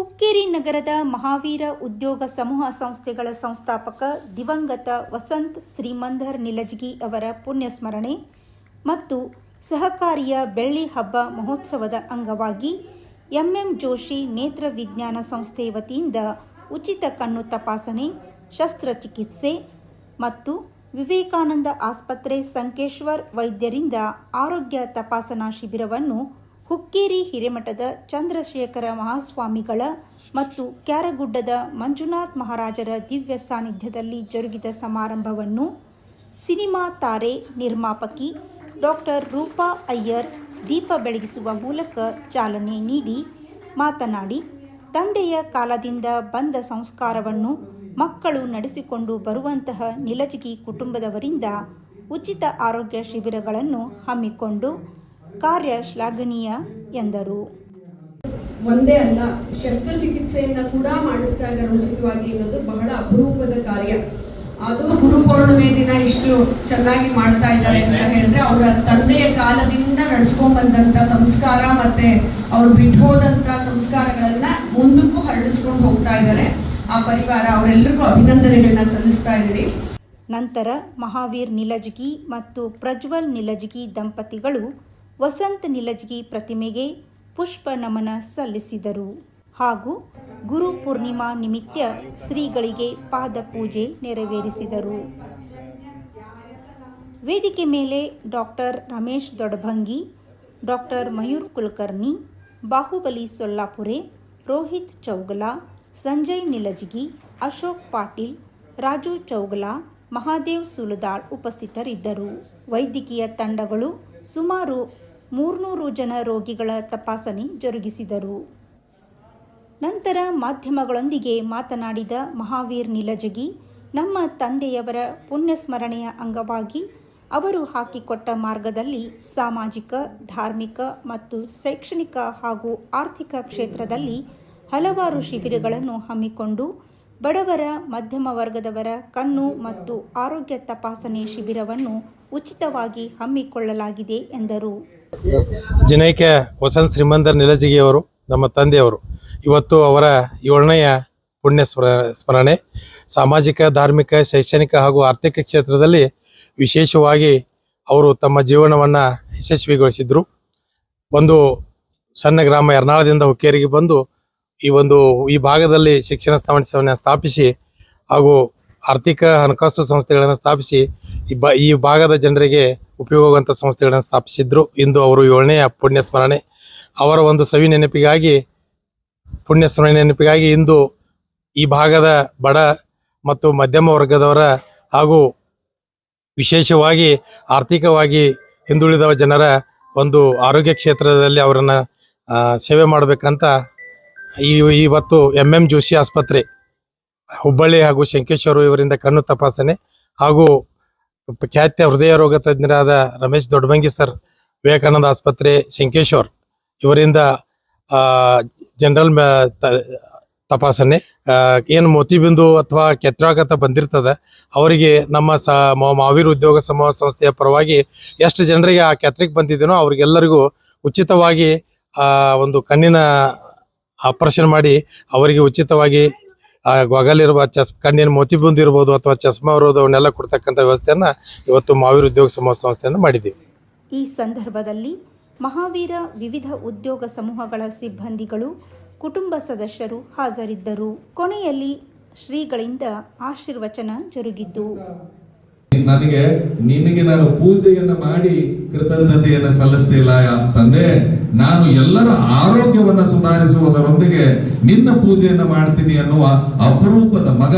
ಹುಕ್ಕೇರಿ ನಗರದ ಮಹಾವೀರ ಉದ್ಯೋಗ ಸಮೂಹ ಸಂಸ್ಥೆಗಳ ಸಂಸ್ಥಾಪಕ ದಿವಂಗತ ವಸಂತ್ ಶ್ರೀಮಂಧರ್ ನಿಲಜ್ಗಿ ಅವರ ಪುಣ್ಯಸ್ಮರಣೆ ಮತ್ತು ಸಹಕಾರಿಯ ಬೆಳ್ಳಿ ಹಬ್ಬ ಮಹೋತ್ಸವದ ಅಂಗವಾಗಿ ಎಂಎಂ ಜೋಶಿ ನೇತ್ರ ವಿಜ್ಞಾನ ಸಂಸ್ಥೆ ವತಿಯಿಂದ ಉಚಿತ ಕಣ್ಣು ತಪಾಸಣೆ, ಶಸ್ತ್ರಚಿಕಿತ್ಸೆ ಮತ್ತು ವಿವೇಕಾನಂದ ಆಸ್ಪತ್ರೆ ಸಂಕೇಶ್ವರ್ ವೈದ್ಯರಿಂದ ಆರೋಗ್ಯ ತಪಾಸಣಾ ಶಿಬಿರವನ್ನು ಹುಕ್ಕೇರಿ ಹಿರೇಮಠದ ಚಂದ್ರಶೇಖರ ಮಹಾಸ್ವಾಮಿಗಳ ಮತ್ತು ಕ್ಯಾರಗುಡ್ಡದ ಮಂಜುನಾಥ್ ಮಹಾರಾಜರ ದಿವ್ಯ ಸಾನ್ನಿಧ್ಯದಲ್ಲಿ ಜರುಗಿದ ಸಮಾರಂಭವನ್ನು ಸಿನಿಮಾ ತಾರೆ ನಿರ್ಮಾಪಕಿ ಡಾಕ್ಟರ್ ರೂಪಾ ಅಯ್ಯರ್ ದೀಪ ಬೆಳಗಿಸುವ ಮೂಲಕ ಚಾಲನೆ ನೀಡಿ, ಮಾತನಾಡಿ, ತಂದೆಯ ಕಾಲದಿಂದ ಬಂದ ಸಂಸ್ಕಾರವನ್ನು ಮಕ್ಕಳು ನಡೆಸಿಕೊಂಡು ಬರುವಂತಹ ನಿಲಜಿಗಿ ಕುಟುಂಬದವರಿಂದ ಉಚಿತ ಆರೋಗ್ಯ ಶಿಬಿರಗಳನ್ನು ಹಮ್ಮಿಕೊಂಡು ಕಾರ್ಯ ಶ್ಲಾಘನೀಯ ಎಂದರು. ಒಂದೇ ಅಲ್ಲ ಶಸ್ತ್ರಚಿಕಿತ್ಸೆಯನ್ನ ಕೂಡ ಮಾಡಿಸ್ತಾ ಇದ್ದಾರೆ ಉಚಿತವಾಗಿ ಅನ್ನೋದು ಬಹಳ ಅಪರೂಪದ ಕಾರ್ಯ. ಅದು ಗುರು ಪೌರ್ಣಿಮೆ ದಿನ ಇಷ್ಟು ಚೆನ್ನಾಗಿ ಮಾಡ್ತಾ ಇದ್ದಾರೆ ಅಂತ ಹೇಳಿದ್ರೆ ಅವರ ತಂದೆಯ ಕಾಲದಿಂದ ನಡ್ಸ್ಕೊಂಡ್ ಬಂದಂತ ಸಂಸ್ಕಾರ ಮತ್ತೆ ಅವ್ರು ಬಿಟ್ಟು ಹೋದಂತ ಸಂಸ್ಕಾರಗಳನ್ನ ಮುಂದಕ್ಕೂ ಹರಡಿಸ್ಕೊಂಡು ಹೋಗ್ತಾ ಇದ್ದಾರೆ. ಆ ಪರಿವಾರ ಅವರೆಲ್ಲರಿಗೂ ಅಭಿನಂದನೆಗಳನ್ನ ಸಲ್ಲಿಸ್ತಾ ಇದ್ದೀರಿ. ನಂತರ ಮಹಾವೀರ್ ನಿಲಜಗಿ ಮತ್ತು ಪ್ರಜ್ವಲ್ ನಿಲಜಗಿ ದಂಪತಿಗಳು ವಸಂತ್ ನಿಲಜ್ಗಿ ಪ್ರತಿಮೆಗೆ ಪುಷ್ಪ ನಮನ ಸಲ್ಲಿಸಿದರು. ಹಾಗೂ ಗುರು ಪೂರ್ಣಿಮಾ ನಿಮಿತ್ತ ಶ್ರೀಗಳಿಗೆ ಪಾದ ಪೂಜೆ ನೆರವೇರಿಸಿದರು. ವೇದಿಕೆ ಮೇಲೆ ಡಾಕ್ಟರ್ ರಮೇಶ್ ದೊಡಭಂಗಿ ಡಾಕ್ಟರ್ ಮಯೂರ್ ಕುಲಕರ್ಣಿ, ಬಾಹುಬಲಿ ಸೊಲ್ಲಾಪುರೆ, ರೋಹಿತ್ ಚೌಗಲ, ಸಂಜಯ್ ನಿಲಜ್ಗಿ ಅಶೋಕ್ ಪಾಟೀಲ್, ರಾಜು ಚೌಗಲ, ಮಹಾದೇವ್ ಸುಲದಾಳ್ ಉಪಸ್ಥಿತರಿದ್ದರು. ವೈದ್ಯಕೀಯ ತಂಡಗಳು ಸುಮಾರು ಮೂರ್ನೂರು ಜನ ರೋಗಿಗಳ ತಪಾಸಣೆ ಜರುಗಿಸಿದರು. ನಂತರ ಮಾಧ್ಯಮಗಳೊಂದಿಗೆ ಮಾತನಾಡಿದ ಮಹಾವೀರ್ ನಿಲಜಗಿ, ನಮ್ಮ ತಂದೆಯವರ ಪುಣ್ಯಸ್ಮರಣೆಯ ಅಂಗವಾಗಿ ಅವರು ಹಾಕಿಕೊಟ್ಟ ಮಾರ್ಗದಲ್ಲಿ ಸಾಮಾಜಿಕ, ಧಾರ್ಮಿಕ ಮತ್ತು ಶೈಕ್ಷಣಿಕ ಹಾಗೂ ಆರ್ಥಿಕ ಕ್ಷೇತ್ರದಲ್ಲಿ ಹಲವಾರು ಶಿಬಿರಗಳನ್ನು ಹಮ್ಮಿಕೊಂಡು ಬಡವರ, ಮಧ್ಯಮ ವರ್ಗದವರ ಕಣ್ಣು ಮತ್ತು ಆರೋಗ್ಯ ತಪಾಸಣೆ ಶಿಬಿರವನ್ನು ಉಚಿತವಾಗಿ ಹಮ್ಮಿಕೊಳ್ಳಲಾಗಿದೆ ಎಂದರು. ಜನೈಕ ವಸಂತ್ ಶ್ರೀಮಂದರ್ ನಿಲಜಿಗೆಯವರು, ನಮ್ಮ ತಂದೆಯವರು, ಇವತ್ತು ಅವರ ಏಳನೆಯ ಪುಣ್ಯ ಸ್ಮರ, ಸ್ಮರಣೆ. ಸಾಮಾಜಿಕ, ಧಾರ್ಮಿಕ, ಶೈಕ್ಷಣಿಕ ಹಾಗೂ ಆರ್ಥಿಕ ಕ್ಷೇತ್ರದಲ್ಲಿ ವಿಶೇಷವಾಗಿ ಅವರು ತಮ್ಮ ಜೀವನವನ್ನು ಯಶಸ್ವಿಗೊಳಿಸಿದ್ರು. ಒಂದು ಸಣ್ಣ ಗ್ರಾಮ ಎರ್ನಾಳದಿಂದ ಹುಕ್ಕೇರಿಗೆ ಬಂದು ಈ ಒಂದು, ಈ ಭಾಗದಲ್ಲಿ ಶಿಕ್ಷಣ ಸ್ಥಾಪಿಸಿ ಹಾಗೂ ಆರ್ಥಿಕ ಹಣಕಾಸು ಸಂಸ್ಥೆಗಳನ್ನು ಸ್ಥಾಪಿಸಿ ಈ ಬ ಈ ಭಾಗದ ಜನರಿಗೆ ಉಪಯೋಗವಾಗುವಂಥ ಸಂಸ್ಥೆಗಳನ್ನು ಸ್ಥಾಪಿಸಿದ್ರು. ಇಂದು ಅವರು ಏಳನೆಯ ಪುಣ್ಯ ಸ್ಮರಣೆ. ಅವರ ಒಂದು ಸವಿ ನೆನಪಿಗಾಗಿ, ಪುಣ್ಯ ಸ್ಮರಣೆ ನೆನಪಿಗಾಗಿ ಇಂದು ಈ ಭಾಗದ ಬಡ ಮತ್ತು ಮಧ್ಯಮ ವರ್ಗದವರ ಹಾಗೂ ವಿಶೇಷವಾಗಿ ಆರ್ಥಿಕವಾಗಿ ಹಿಂದುಳಿದ ಜನರ ಒಂದು ಆರೋಗ್ಯ ಕ್ಷೇತ್ರದಲ್ಲಿ ಅವರನ್ನು ಸೇವೆ ಮಾಡಬೇಕಂತ ಈ, ಇವತ್ತು ಎಂ ಎಂ ಜೋಶಿ ಆಸ್ಪತ್ರೆ, ಹುಬ್ಬಳ್ಳಿ ಹಾಗೂ ಶಂಕೇಶ್ವರ ಇವರಿಂದ ಕಣ್ಣು ತಪಾಸಣೆ ಹಾಗೂ ಖ್ಯಾತ ಹೃದಯ ರೋಗ ತಜ್ಞರಾದ ರಮೇಶ್ ದೊಡ್ಡಬಂಗಿ ಸರ್, ವಿವೇಕಾನಂದ ಆಸ್ಪತ್ರೆ, ಶಂಕೇಶ್ವರ್ ಇವರಿಂದ ಜನರಲ್ ತಪಾಸಣೆ ಏನು ಮೋತಿಬಿಂದು ಅಥವಾ ಕೆಟ್ರಾಗತ ಬಂದಿರ್ತದೆ, ಅವರಿಗೆ ನಮ್ಮ ಸ ಮಾವೀರ್ ಉದ್ಯೋಗ ಸಮೂಹ ಸಂಸ್ಥೆಯ ಪರವಾಗಿ ಎಷ್ಟು ಜನರಿಗೆ ಆ ಕೆತ್ತರಿಗೆ ಬಂದಿದ್ದೀನೋ ಅವ್ರಿಗೆಲ್ಲರಿಗೂ ಉಚಿತವಾಗಿ ಒಂದು ಕಣ್ಣಿನ ಆಪರೇಷನ್ ಮಾಡಿ ಅವರಿಗೆ ಉಚಿತವಾಗಿ ಆ ಗೊಗಲಿರುವ ಚಸ್, ಕಣ್ಣಿನ ಮೋತಿಬಿಂದು ಇರ್ಬೋದು ಅಥವಾ ಚಸ್ಮಾ ಇರೋದು ಅವನ್ನೆಲ್ಲ ಕೊಡ್ತಕ್ಕಂಥ ವ್ಯವಸ್ಥೆಯನ್ನ ಇವತ್ತು ಮಹಾವೀರ ಉದ್ಯೋಗ ಸಮೂಹ ಸಂಸ್ಥೆಯಿಂದ ಮಾಡಿದ್ದೀವಿ. ಈ ಸಂದರ್ಭದಲ್ಲಿ ಮಹಾವೀರ ವಿವಿಧ ಉದ್ಯೋಗ ಸಮೂಹಗಳ ಸಿಬ್ಬಂದಿಗಳು ಕುಟುಂಬ ಸದಸ್ಯರು ಹಾಜರಿದ್ದರು. ಕೊನೆಯಲ್ಲಿ ಶ್ರೀಗಳಿಂದ ಆಶೀರ್ವಚನ ಜರುಗಿದ್ದು. ನನಗೆ ನಿನಗೆ ನಾನು ಪೂಜೆಯನ್ನು ಮಾಡಿ ಕೃತಜ್ಞತೆಯನ್ನ ಸಲ್ಲಿಸ್ತಿಲ್ಲ ತಂದೆ. ನಾನು ಎಲ್ಲರ ಆರೋಗ್ಯವನ್ನ ಸುಧಾರಿಸುವುದರೊಂದಿಗೆ ನಿನ್ನ ಪೂಜೆಯನ್ನು ಮಾಡ್ತೀನಿ ಅನ್ನುವ ಅಪರೂಪದ ಮಗ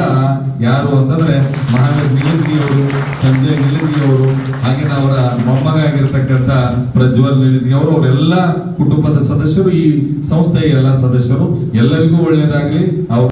ಯಾರು ಅಂತಂದ್ರೆ ಮಹಾವೀರ್ ನಿಲಿಜಿಯವರು ಸಂಜಯ್ ನಿಲಿಜಿಯವರು ಹಾಗೆ ಅವರ ಮೊಮ್ಮಗ ಆಗಿರ್ತಕ್ಕಂಥ ಪ್ರಜ್ವಲ್ ನಿಲಿಜಿ ಅವರು, ಅವರೆಲ್ಲ ಕುಟುಂಬದ ಸದಸ್ಯರು, ಈ ಸಂಸ್ಥೆಯ ಎಲ್ಲ ಸದಸ್ಯರು. ಎಲ್ಲರಿಗೂ ಒಳ್ಳೆಯದಾಗಲಿ. ಅವ್ರ